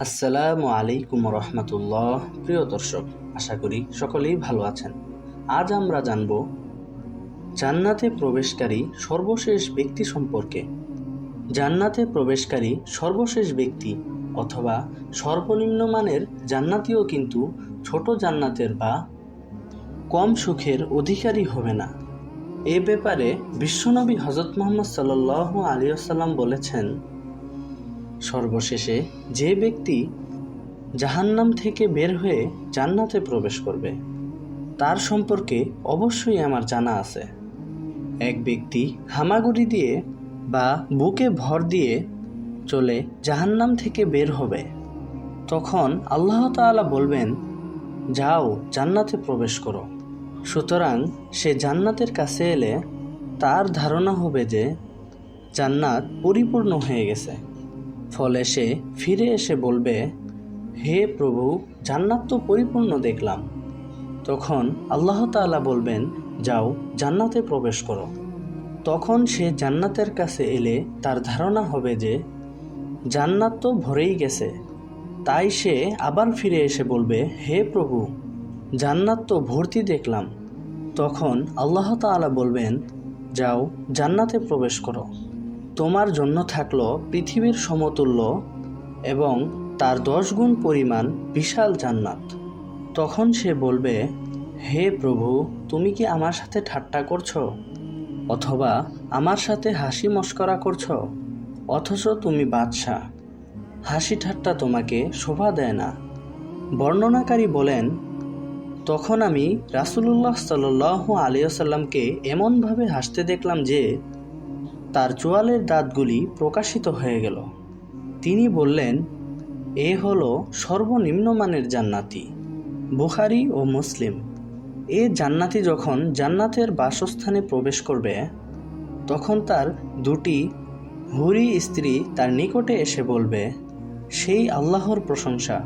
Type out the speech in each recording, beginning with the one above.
আসসালামু আলাইকুম রহমতুল্লাহ। প্রিয় দর্শক, আশা করি সকলেই ভালো আছেন। আজ আমরা জানব জান্নাতে প্রবেশকারী সর্বশেষ ব্যক্তি সম্পর্কে। জান্নাতে প্রবেশকারী সর্বশেষ ব্যক্তি অথবা সর্বনিম্ন মানের জান্নাতিও কিন্তু ছোট জান্নাতের বা কম সুখের অধিকারী হবে না। এ ব্যাপারে বিশ্বনবী হজরত মোহাম্মদ সাল্লাহ আলিয়াল্লাম বলেছেন সর্বশেষে যে ব্যক্তি জাহান্নাম থেকে বের হয়ে জান্নাতে প্রবেশ করবে, তার সম্পর্কে অবশ্যই আমার জানা আছে। এক ব্যক্তি হামাগুড়ি দিয়ে বা বুকে ভর দিয়ে চলে জাহান্নাম থেকে বের হবে, তখন আল্লাহ তাআলা বলবেন, যাও, জান্নাতে প্রবেশ করো। সুতরাং সে জান্নাতের কাছে এলে তার ধারণা হবে যে জান্নাত পরিপূর্ণ হয়ে গেছে। ফলে সে ফিরে এসে বলবে, হে প্রভু, জান্নাত তো পরিপূর্ণ দেখলাম। তখন আল্লাহ তাআলা বলবেন, যাও, জান্নাতে প্রবেশ করো। তখন সে জান্নাতের কাছে এলে তার ধারণা হবে যে, জান্নাত তো ভরেই গেছে। তাই সে আবার ফিরে এসে বলবে, হে প্রভু, জান্নাত তো ভর্তি দেখলাম। তখন আল্লাহ তাআলা বলবেন, যাও, জান্নাতে প্রবেশ করো। তোমার জন্য থাকল পৃথিবীর সমতুল্য এবং তার দশ গুণ পরিমাণ বিশাল জান্নাত। তখন সে বলবে, হে প্রভু, তুমি কি আমার সাথে ঠাট্টা করছ? অথবা আমার সাথে হাসি মস্করা করছ? অথচ তুমি বাদশাহ। হাসি ঠাট্টা তোমাকে শোভা দেয় না। বর্ণনাকারী বলেন, তখন আমি রাসুলুল্লাহ সাল্লাহ আলিয়াসাল্লামকে এমনভাবে হাসতে দেখলাম যে তার চোয়ালের দাঁতগুলি প্রকাশিত হয়ে গেল। তিনি বললেন, এ হল সর্বনিম্ন মানের জান্নাতি, বুখারি ও মুসলিম। এ জান্নাতি যখন জান্নাতের বাসস্থানে প্রবেশ করবে, তখন তার দুটি হুরি স্ত্রী তার নিকটে এসে বলবে, সেই আল্লাহর প্রশংসা,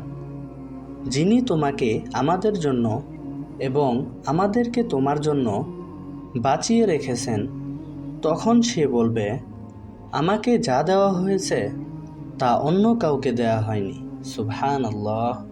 যিনি তোমাকে আমাদের জন্য এবং আমাদেরকে তোমার জন্য বাঁচিয়ে রেখেছেন। তখন সে বলবে আমাকে যা দেওয়া হয়েছে তা অন্য কাউকে দেয়া হয়নি। সুবহান আল্লাহ